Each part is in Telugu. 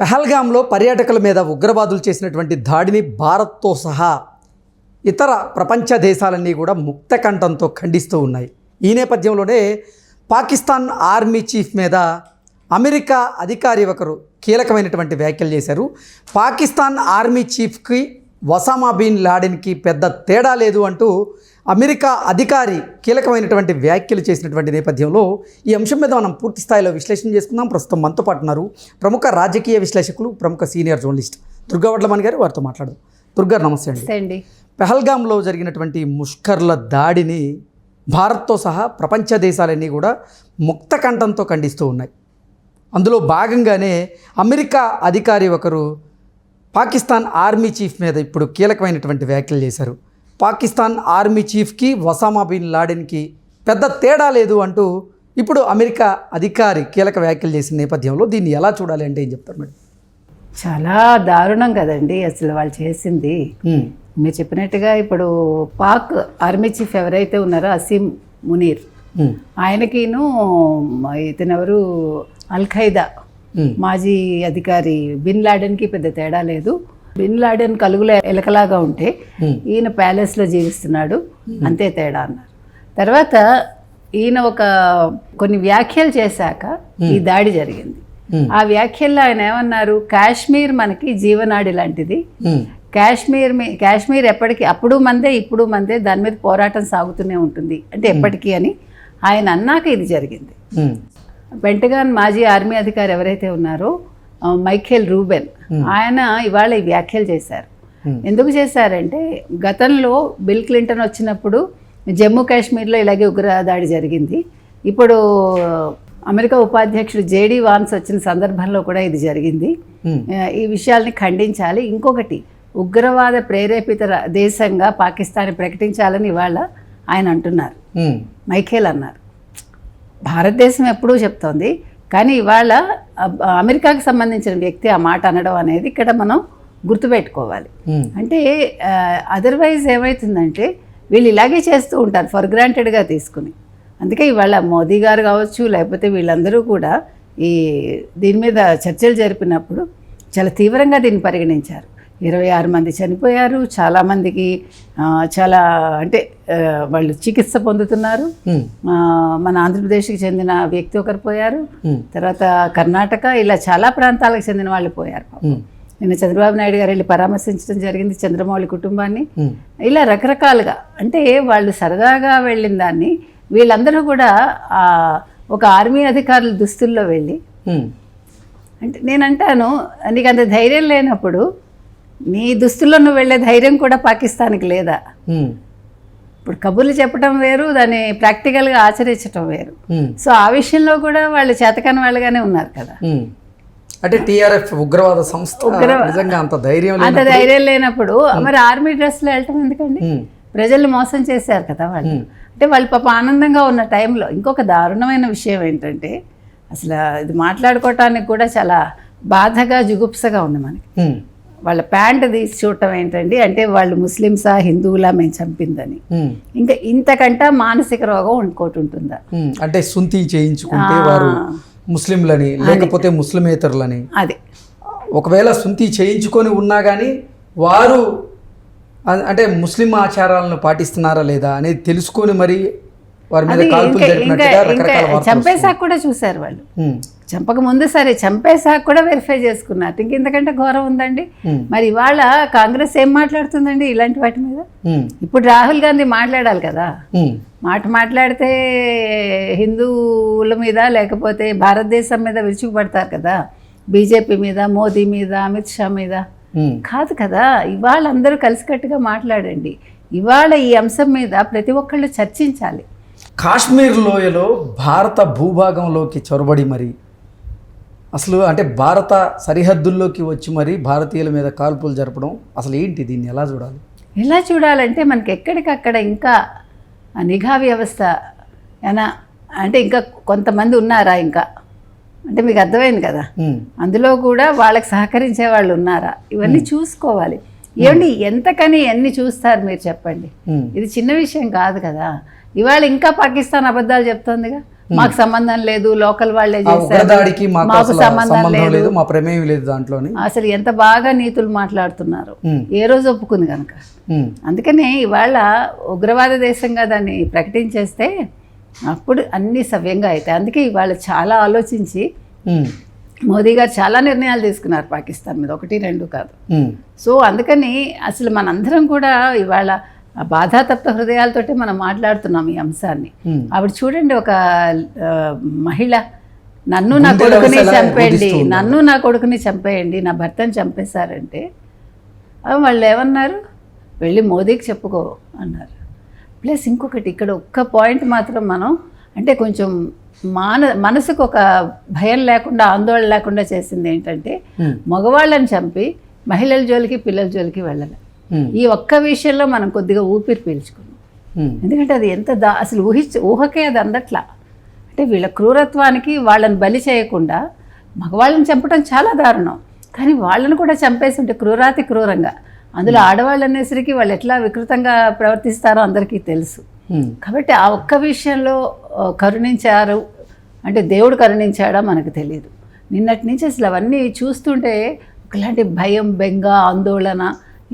పెహల్గాంలో పర్యాటకుల మీద ఉగ్రవాదులు చేసినటువంటి దాడిని భారత్తో సహా ఇతర ప్రపంచ దేశాలన్నీ కూడా ముక్త కంఠంతో ఖండిస్తూ ఉన్నాయి. ఈ నేపథ్యంలోనే పాకిస్తాన్ ఆర్మీ చీఫ్ మీద అమెరికా అధికారి ఒకరు కీలకమైనటువంటి వ్యాఖ్యలు చేశారు. పాకిస్తాన్ ఆర్మీ చీఫ్కి వసామా బిన్ లాడెన్కి పెద్ద తేడా లేదు అంటూ అమెరికా అధికారి కీలకమైనటువంటి వ్యాఖ్యలు చేసినటువంటి నేపథ్యంలో ఈ అంశం మీద మనం పూర్తి స్థాయిలో విశ్లేషణ చేసుకుందాం. ప్రస్తుతం మనతో పాటు ఉన్నారు ప్రముఖ రాజకీయ విశ్లేషకులు ప్రముఖ సీనియర్ జర్నలిస్ట్ దుర్గా వడ్లమణి గారు. వారితో మాట్లాడదాం. దుర్గా నమస్తే అండి. నమస్తే అండి. పెహల్గాంలో జరిగినటువంటి ముష్కర్ల దాడిని భారత్తో సహా ప్రపంచ దేశాలన్నీ కూడా ముక్త కంఠంతో ఖండిస్తూ ఉన్నాయి. అందులో భాగంగానే అమెరికా అధికారి ఒకరు పాకిస్తాన్ ఆర్మీ చీఫ్ మీద ఇప్పుడు కీలకమైనటువంటి వ్యాఖ్యలు చేశారు. పాకిస్తాన్ ఆర్మీ చీఫ్కి వసామా బిన్ లాడెన్కి పెద్ద తేడా లేదు అంటూ ఇప్పుడు అమెరికా అధికారి కీలక వ్యాఖ్యలు చేసిన నేపథ్యంలో దీన్ని ఎలా చూడాలి అంటే ఏం చెప్తారు మేడం? చాలా దారుణం కదండి అసలు వాళ్ళు చేసింది. మీరు చెప్పినట్టుగా ఇప్పుడు పాక్ ఆర్మీ చీఫ్ ఎవరైతే ఉన్నారో అసీం మునీర్ ఆయనకిను ఇతనెవరు? అల్ ఖైదా ఉమ్, మాజీ అధికారి బిన్ లాడెన్కి పెద్ద తేడా లేదు. బిన్ లాడెన్ కలుగులో ఎలకలాగా ఉంటే ఈయన ప్యాలెస్లో జీవిస్తున్నాడు. అంతే తేడా అన్నారు. తర్వాత ఈయన ఒక కొన్ని వ్యాఖ్యలు చేశాక ఈ దాడి జరిగింది. ఆ వ్యాఖ్యల్లో ఆయన ఏమన్నారు? కాశ్మీర్ మనకి జీవనాడి లాంటిది. కాశ్మీర్ మీ కాశ్మీర్ ఎప్పటికీ అప్పుడు మందే ఇప్పుడు మందే దాని మీద పోరాటం సాగుతూనే ఉంటుంది. అంటే ఎప్పటికీ అని ఆయన అన్నాక ఇది జరిగింది. పెంటగాన్ మాజీ ఆర్మీ అధికారి ఎవరైతే ఉన్నారో మైఖేల్ రూబెన్. ఆయన ఇవాళ ఈ వ్యాఖ్యలు చేశారు. ఎందుకు చేశారంటే గతంలో బిల్ క్లింటన్ వచ్చినప్పుడు జమ్మూ కాశ్మీర్లో ఇలాగే ఉగ్రదాడి జరిగింది. ఇప్పుడు అమెరికా ఉపాధ్యక్షుడు జేడీ వాన్స్ వచ్చిన సందర్భంలో కూడా ఇది జరిగింది. ఈ విషయాల్ని ఖండించాలి. ఇంకొకటి ఉగ్రవాద ప్రేరేపిత దేశంగా పాకిస్తాన్ ప్రకటించాలని ఇవాళ ఆయన అంటున్నారు. మైఖేల్ అన్నారు. భారతదేశం ఎప్పుడూ చెప్తోంది కానీ ఇవాళ అమెరికాకి సంబంధించిన వ్యక్తి ఆ మాట అనడం అనేది ఇక్కడ మనం గుర్తుపెట్టుకోవాలి. అంటే అదర్వైజ్ ఏమవుతుందంటే వీళ్ళు ఇలాగే చేస్తూ ఉంటారు ఫర్ గ్రాంటెడ్గా తీసుకుని. అందుకే ఇవాళ మోదీ గారు కావచ్చు లేకపోతే వీళ్ళందరూ కూడా ఈ దీని మీద చర్చలు జరిపినప్పుడు చాలా తీవ్రంగా దీన్ని పరిగణించారు. ఇరవై ఆరు మంది చనిపోయారు. చాలామందికి చాలా అంటే వాళ్ళు చికిత్స పొందుతున్నారు. మన ఆంధ్రప్రదేశ్కి చెందిన వ్యక్తి ఒకరు పోయారు. తర్వాత కర్ణాటక ఇలా చాలా ప్రాంతాలకు చెందిన వాళ్ళు పోయారు నిన్న చంద్రబాబు నాయుడు గారు వెళ్ళి పరామర్శించడం జరిగింది చంద్రమౌళి కుటుంబాన్ని. ఇలా రకరకాలుగా అంటే వాళ్ళు సరదాగా వెళ్ళిన దాన్ని వీళ్ళందరూ కూడా ఒక ఆర్మీ అధికారుల దుస్తుల్లో వెళ్ళి అంటే నేను అంటాను నీకు అంత ధైర్యం లేనప్పుడు నీ దుస్తుల్లో నువ్వు వెళ్ళే ధైర్యం కూడా పాకిస్తాన్కి లేదా? ఇప్పుడు కబుర్లు చెప్పడం వేరు దాన్ని ప్రాక్టికల్గా ఆచరించడం వేరు. సో ఆ విషయంలో కూడా వాళ్ళు చేతకాని వాళ్ళుగానే ఉన్నారు కదా. అంటే టీఆర్ఎఫ్ ఉగ్రవాద సంస్థ నిజంగా అంత ధైర్యం అంత ధైర్యం లేనప్పుడు మరి ఆర్మీ డ్రెస్లో వెళ్ళటం ఎందుకండి? ప్రజల్ని మోసం చేశారు కదా వాళ్ళు. అంటే వాళ్ళు పాప ఆనందంగా ఉన్న టైంలో ఇంకొక దారుణమైన విషయం ఏంటంటే అసలు ఇది మాట్లాడుకోవటానికి కూడా చాలా బాధగా జుగుప్సగా ఉంది మనకి. వాళ్ళ ప్యాంట్ తీసి చూడటం ఏంటండి? అంటే వాళ్ళు ముస్లిమ్సా హిందువులా మేము చంపిందని. ఇంకా ఇంతకంటే మానసిక రోగం ఇంకోటి ఉంటుందా. అంటే సుంతి చేయించుకుంటే వారు ముస్లింలని లేకపోతే ముస్లిమేతరులని. అది. ఒకవేళ సుంతి చేయించుకొని ఉన్నా కానీ వారు అంటే ముస్లిం ఆచారాలను పాటిస్తున్నారా లేదా అనేది తెలుసుకొని మరి వారి మీద కాల్పులు జరిపినట్టుగా రకరకాల చంపేశాక కూడా చూశారు వాళ్ళు. చంపక ముందు సరే చంపేశాక కూడా వెరిఫై చేసుకున్నారు ఇంక ఇంతకంటే ఘోరం ఉందండి. మరి ఇవాళ కాంగ్రెస్ ఏం మాట్లాడుతుందండి ఇలాంటి వాటి మీద? ఇప్పుడు రాహుల్ గాంధీ మాట్లాడాలి కదా. మాట మాట్లాడితే హిందువుల మీద లేకపోతే భారతదేశం మీద విరుచుకుపడతారు కదా. బీజేపీ మీద మోదీ మీద అమిత్ షా మీద. కాదు కదా ఇవాళ అందరూ కలిసికట్టుగా మాట్లాడండి. ఇవాళ ఈ అంశం మీద ప్రతి ఒక్కళ్ళు చర్చించాలి. కాశ్మీర్ లోయలో భారత భూభాగంలోకి చొరబడి మరి అసలు అంటే భారత సరిహద్దుల్లోకి వచ్చి మరి భారతీయుల మీద కాల్పులు జరపడం అసలు ఏంటి దీన్ని? ఎలా చూడాలి? ఎలా చూడాలంటే మనకి ఎక్కడికక్కడ ఇంకా నిఘా వ్యవస్థ ఏనా? అంటే ఇంకా కొంతమంది ఉన్నారా ఇంకా? అంటే మీకు అర్థమైంది కదా? అందులో కూడా వాళ్ళకి సహకరించే వాళ్ళు ఉన్నారా? ఇవన్నీ చూసుకోవాలి. ఏమండి ఎంతకని ఎన్ని చూస్తారు మీరు చెప్పండి? ఇది చిన్న విషయం కాదు కదా. ఇవాళ ఇంకా పాకిస్తాన్ అబద్ధాలు చెప్తోందిగా. మాకు సంబంధం లేదు లోకల్ వాళ్ళే చేశారు. మాకు సంబంధం లేదు. మా ప్రమేయం లేదు దాంట్లోని. అసలు ఎంత బాగా నీతులు మాట్లాడుతున్నారు. ఉమ్, ఏ రోజు ఒప్పుకుంది కనుక. ఉమ్, అందుకనే ఇవాళ ఉగ్రవాద దేశంగా దాన్ని ప్రకటించేస్తే అప్పుడు అన్నీ సవ్యంగా అవుతాయి. అందుకే ఇవాళ చాలా ఆలోచించి మోదీ గారు చాలా నిర్ణయాలు తీసుకున్నారు పాకిస్తాన్ మీద. ఒకటి రెండు కాదు. సో అందుకని అసలు మనందరం కూడా ఇవాళ ఆ బాధాతప్త హృదయాలతోటి మనం మాట్లాడుతున్నాం ఈ అంశాన్ని. ఆవిడ చూడండి ఒక మహిళ. నన్ను నా కొడుకుని చంపేయండి. నన్ను నా కొడుకుని చంపేయండి. నా భర్తను చంపేశారంటే వాళ్ళు ఏమన్నారు? వెళ్ళి మోదీకి చెప్పుకో అన్నారు. ప్లస్ ఇంకొకటి ఇక్కడ ఒక్క పాయింట్ మాత్రం మనం అంటే కొంచెం మాన మనసుకు ఒక భయం లేకుండా ఆందోళన లేకుండా చేసింది ఏంటంటే మగవాళ్ళని చంపి మహిళల జోలికి పిల్లల జోలికి వెళ్ళాలి ఈ ఒక్క విషయంలో మనం కొద్దిగా ఊపిరి పీల్చుకున్నాం. ఉమ్, ఎందుకంటే అది ఎంత దా అసలు ఊహించ ఊహకే అది అందట్లా. అంటే వీళ్ళ క్రూరత్వానికి వాళ్ళని బలి చేయకుండా మగవాళ్ళని చంపడం చాలా దారుణం. కానీ వాళ్ళని కూడా చంపేసి ఉంటే క్రూరాతి క్రూరంగా. అందులో ఆడవాళ్ళు అనేసరికి వాళ్ళు ఎట్లా వికృతంగా ప్రవర్తిస్తారో అందరికీ తెలుసు. కాబట్టి ఆ ఒక్క విషయంలో కరుణించారు. అంటే దేవుడు కరుణించాడా మనకు తెలియదు నిన్నటి నుంచి అసలు అవన్నీ చూస్తుంటే ఒకలాంటి భయం బెంగ ఆందోళన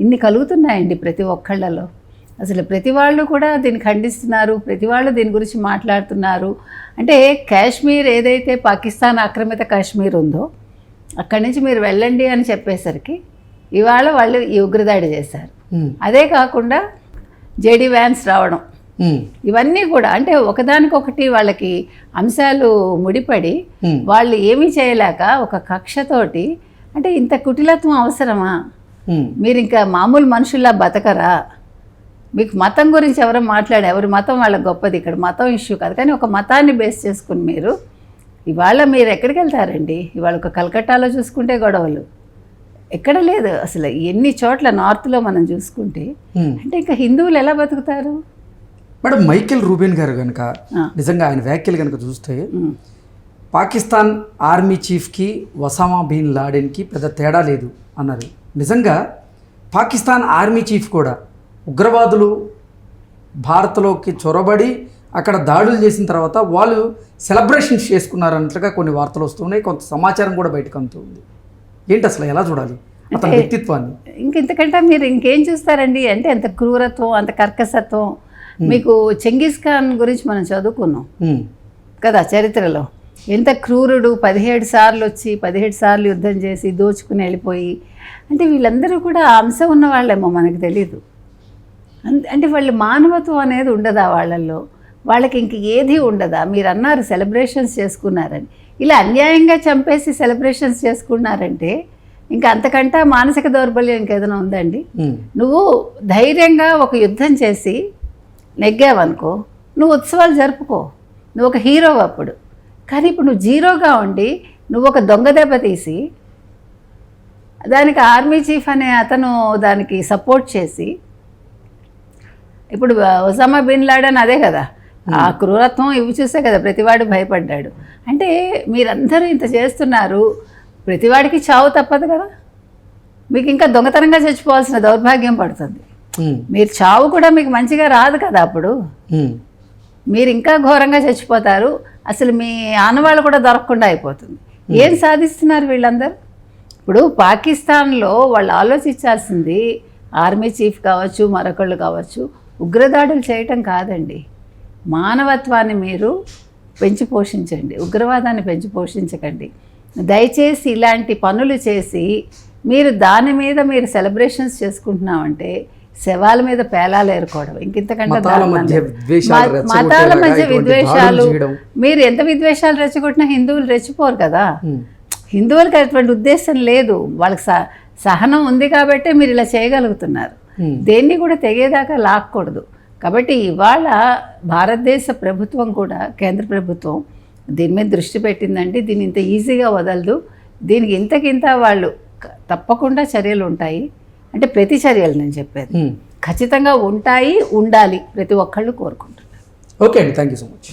ఇన్ని కలుగుతున్నాయండి ప్రతి ఒక్కళ్ళలో. అసలు ప్రతి వాళ్ళు కూడా దీన్ని ఖండిస్తున్నారు ప్రతి వాళ్ళు దీని గురించి మాట్లాడుతున్నారు. అంటే కాశ్మీర్ ఏదైతే పాకిస్తాన్ ఆక్రమిత కాశ్మీర్ ఉందో అక్కడి నుంచి మీరు వెళ్ళండి అని చెప్పేసరికి ఇవాళ వాళ్ళు ఈ ఉగ్రదాడి చేశారు. అదే కాకుండా జేడీ వ్యాన్స్ రావడం. ఇవన్నీ కూడా అంటే ఒకదానికొకటి వాళ్ళకి అంశాలు ముడిపడి వాళ్ళు ఏమీ చేయలేక ఒక కక్షతోటి అంటే ఇంత కుటిలత్వం అవసరమా? మీరు ఇంకా మామూలు మనుషుల్లా బతకరా? మీకు మతం గురించి ఎవరు మాట్లాడే ఎవరి మతం వాళ్ళ గొప్పది. ఇక్కడ మతం ఇష్యూ కాదు. కానీ ఒక మతాన్ని బేస్ చేసుకుని మీరు ఇవాళ మీరు ఎక్కడికి వెళ్తారండి? ఇవాళ ఒక కలకట్టాలో చూసుకుంటే గొడవలు. ఎక్కడ లేదు. అసలు ఎన్ని చోట్ల నార్త్లో మనం చూసుకుంటే. అంటే ఇంకా హిందువులు ఎలా బతుకుతారు? మేడం మైకేల్ రూబెన్ గారు కనుక. నిజంగా ఆయన వ్యాఖ్యలు కనుక చూస్తే. పాకిస్తాన్ ఆర్మీ చీఫ్కి వసామా బిన్ లాడెన్కి పెద్ద తేడా లేదు అన్నారు. నిజంగా పాకిస్తాన్ ఆర్మీ చీఫ్ కూడా ఉగ్రవాదులు భారత్లోకి చొరబడి అక్కడ దాడులు చేసిన తర్వాత వాళ్ళు సెలబ్రేషన్స్ చేసుకున్నారన్నట్లుగా కొన్ని వార్తలు వస్తున్నాయి. కొంత సమాచారం కూడా బయటకు అందుతుంది. ఏంటి అసలు ఎలా చూడాలి? అతని వ్యక్తిత్వాన్ని. ఇంక ఇంతకంటే మీరు ఇంకేం చూస్తారండి? అంటే అంత క్రూరత్వం అంత కర్కసత్వం మీకు చెంగిస్ ఖాన్ గురించి మనం చదువుకున్నాం. కదా చరిత్రలో. ఎంత క్రూరుడు పదిహేడు సార్లు వచ్చి పదిహేడు సార్లు యుద్ధం చేసి దోచుకుని వెళ్ళిపోయి. అంటే వీళ్ళందరూ కూడా అంశం ఉన్న వాళ్ళేమో మనకు తెలీదు. అంటే వాళ్ళ మానవత్వం అనేది ఉండదా వాళ్ళల్లో? వాళ్ళకి ఇంక ఏది ఉండదా? మీరు అన్నారు సెలబ్రేషన్స్ చేసుకున్నారని. ఇలా అన్యాయంగా చంపేసి సెలబ్రేషన్స్ చేసుకున్నారంటే ఇంకా అంతకంటే మానసిక దౌర్బల్యం ఇంకేదైనా ఉందండి? నువ్వు ధైర్యంగా ఒక యుద్ధం చేసి నెగ్గావనుకో నువ్వు ఉత్సవాలు జరుపుకో. నువ్వు ఒక హీరో అప్పుడు. కానీ ఇప్పుడు నువ్వు జీరోగా ఉండి నువ్వు ఒక దొంగ దెబ్బ తీసి దానికి ఆర్మీ చీఫ్ అనే అతను దానికి సపోర్ట్ చేసి ఇప్పుడు ఒసామా బిన్ లాడన్ అదే కదా. ఆ క్రూరత్వం ఇవి చూసే కదా ప్రతివాడు భయపడ్డాడు. అంటే మీరందరూ ఇంత చేస్తున్నారు ప్రతివాడికి చావు తప్పదు కదా. మీకు ఇంకా దొంగతనంగా చచ్చిపోవాల్సిన దౌర్భాగ్యం పడుతుంది. మీరు చావు కూడా మీకు మంచిగా రాదు కదా అప్పుడు. మీరు ఇంకా ఘోరంగా చచ్చిపోతారు. అసలు మీ ఆనవాళ్ళు కూడా దొరకకుండా అయిపోతుంది. ఏం సాధిస్తున్నారు వీళ్ళందరూ? ఇప్పుడు పాకిస్తాన్లో వాళ్ళు ఆలోచించాల్సింది ఆర్మీ చీఫ్ కావచ్చు మరొకళ్ళు కావచ్చు ఉగ్రదాడులు చేయటం కాదండి. మానవత్వాన్ని మీరు పెంచి పోషించండి ఉగ్రవాదాన్ని పెంచి పోషించకండి. దయచేసి ఇలాంటి పనులు చేసి మీరు దాని మీద మీరు సెలబ్రేషన్స్ చేసుకుంటున్నామంటే శవాల మీద పేలాలు ఏరుకోవడం. ఇంకింతకంటే మతాల మధ్య. విద్వేషాలు. మీరు ఎంత విద్వేషాలు రెచ్చగొట్టినా హిందువులు రెచ్చిపోరు కదా. హిందువులకి అటువంటి ఉద్దేశం లేదు. వాళ్ళకి సహనం ఉంది కాబట్టే మీరు ఇలా చేయగలుగుతున్నారు. దేన్ని కూడా తెగేదాకా లాక్కూడదు. కాబట్టి ఇవాళ భారతదేశ ప్రభుత్వం కూడా కేంద్ర ప్రభుత్వం దీని మీద దృష్టి పెట్టిందంటే దీన్ని ఇంత ఈజీగా వదలదు. దీనికి ఇంతకింత వాళ్ళు తప్పకుండా చర్యలు ఉంటాయి. అంటే ప్రతి చర్యలు నేను చెప్పేది. ఉమ్. ఖచ్చితంగా ఉంటాయి ఉండాలి ప్రతి ఒక్కళ్ళు కోరుకుంటున్నారు. ఓకే అండి. Thank you so much